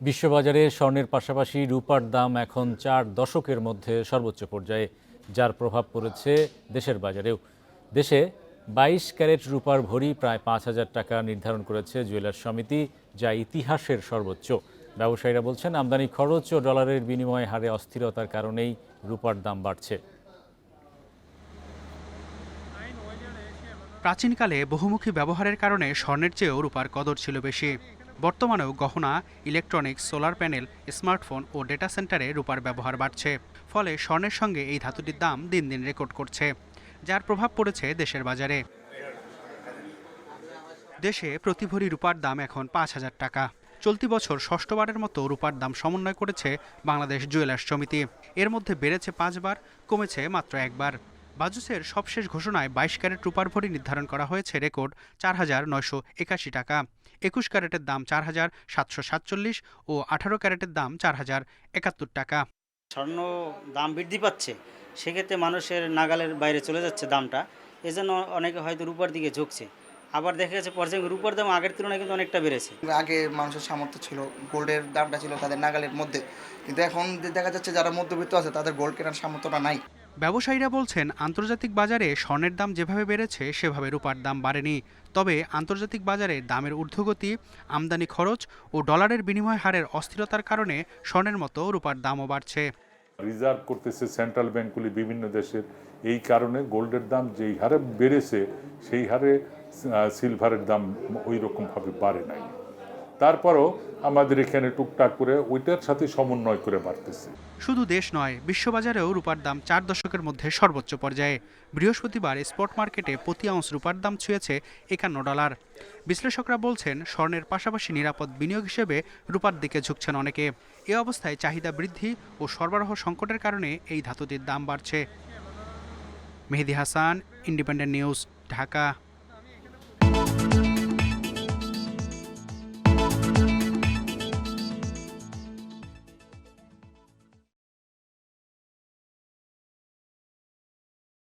বিশ্ববাজারে স্বর্ণের পাশাপাশি রূপার দাম এখন চার দশকের মধ্যে সর্বোচ্চ পর্যায়ে, যার প্রভাব পড়েছে দেশের বাজারেও। দেশে বাইশ ক্যারেট রূপার ভরি প্রায় পাঁচ হাজার টাকা নির্ধারণ করেছে জুয়েলার সমিতি, যা ইতিহাসের সর্বোচ্চ। ব্যবসায়ীরা বলছেন, আমদানি খরচ ও ডলারের বিনিময় হারে অস্থিরতার কারণেই রূপার দাম বাড়ছে। প্রাচীনকালে বহুমুখী ব্যবহারের কারণে স্বর্ণের চেয়েও রূপার কদর ছিল বেশি। বর্তমানেও গহনা, ইলেকট্রনিক্স, সোলার প্যানেল, স্মার্টফোন ও ডেটা সেন্টারে রূপার ব্যবহার বাড়ছে। ফলে স্বর্ণের সঙ্গে এই ধাতুটির দাম দিন দিন রেকর্ড করছে, যার প্রভাব পড়েছে দেশের বাজারে। দেশে প্রতি ভরি রূপার দাম এখন পাঁচ হাজার টাকা। চলতি বছর ষষ্ঠবারের মতো রূপার দাম সমন্বয় করেছে বাংলাদেশ জুয়েলার্স সমিতি। এর মধ্যে বেড়েছে পাঁচবার, কমেছে মাত্র একবার। বাজুসের সবশেষ ঘোষণায় বাইশ ক্যারেট রূপার ভরি নির্ধারণ করা হয়েছে রেকর্ড চার হাজার নয়শো একাশি টাকা। একুশ ক্যারেটের দাম চার হাজার সাতশো সাতচল্লিশ ও আঠারো ক্যারেটের দাম চার হাজার একাত্তর টাকা। স্বর্ণ দাম বৃদ্ধি পাচ্ছে সেক্ষেত্রে মানুষের নাগালের বাইরে চলে যাচ্ছে দামটা। এজন্য অনেকে হয়তো রূপার দিকে ঝুঁকছে। আবার দেখা যাচ্ছে পর্যায়ে রূপার দাম আগের তুলনায় কিন্তু অনেকটা বেড়েছে। আগে মানুষের সামর্থ্য ছিল গোল্ডের দামটা ছিল তাদের নাগালের মধ্যে। কিন্তু এখন যে দেখা যাচ্ছে যারা মধ্যবিত্ত আছে তাদের গোল্ড কেনার সামর্থ্যটা নাই। ব্যবসায়ীরা বলছেন, আন্তর্জাতিক বাজারে স্বর্ণের দাম যেভাবে বেড়েছে, সেভাবে রূপার দাম বাড়েনি। তবে আন্তর্জাতিক বাজারে দামের ঊর্ধ্বগতি, আমদানি খরচ ও ডলারের বিনিময় হারের অস্থিরতার কারণে স্বর্ণের মতো রূপার দামও বাড়ছে। রিজার্ভ করতেছে সেন্ট্রাল ব্যাংকগুলি বিভিন্ন দেশের। এই কারণে গোল্ডের দাম যেই হারে বেড়েছে, সেই হারে সিলভারের দাম ওই রকমভাবে বাড়ে নাই। তারপরও আমাদের এখানে টুকটাক করে ওইটার সাথে সমন্বয় করে বাড়তেছে। শুধু দেশ নয়, বিশ্ববাজারেও রূপার দাম চার দশকের মধ্যে সর্বোচ্চ পর্যায়ে। বৃহস্পতিবার স্পট মার্কেটে প্রতি আউন্স রূপার দাম ছুঁয়েছে একান্ন ডলার। বিশ্লেষকরা বলছেন, স্বর্ণের পাশাপাশি নিরাপদ বিনিয়োগ হিসেবে রূপার দিকে ঝুঁকছেন অনেকে। এ অবস্থায় চাহিদা বৃদ্ধি ও সরবরাহ সংকটের কারণে এই ধাতুটির দাম বাড়ছে। Mehedi Hasan, Independent News, Dhaka.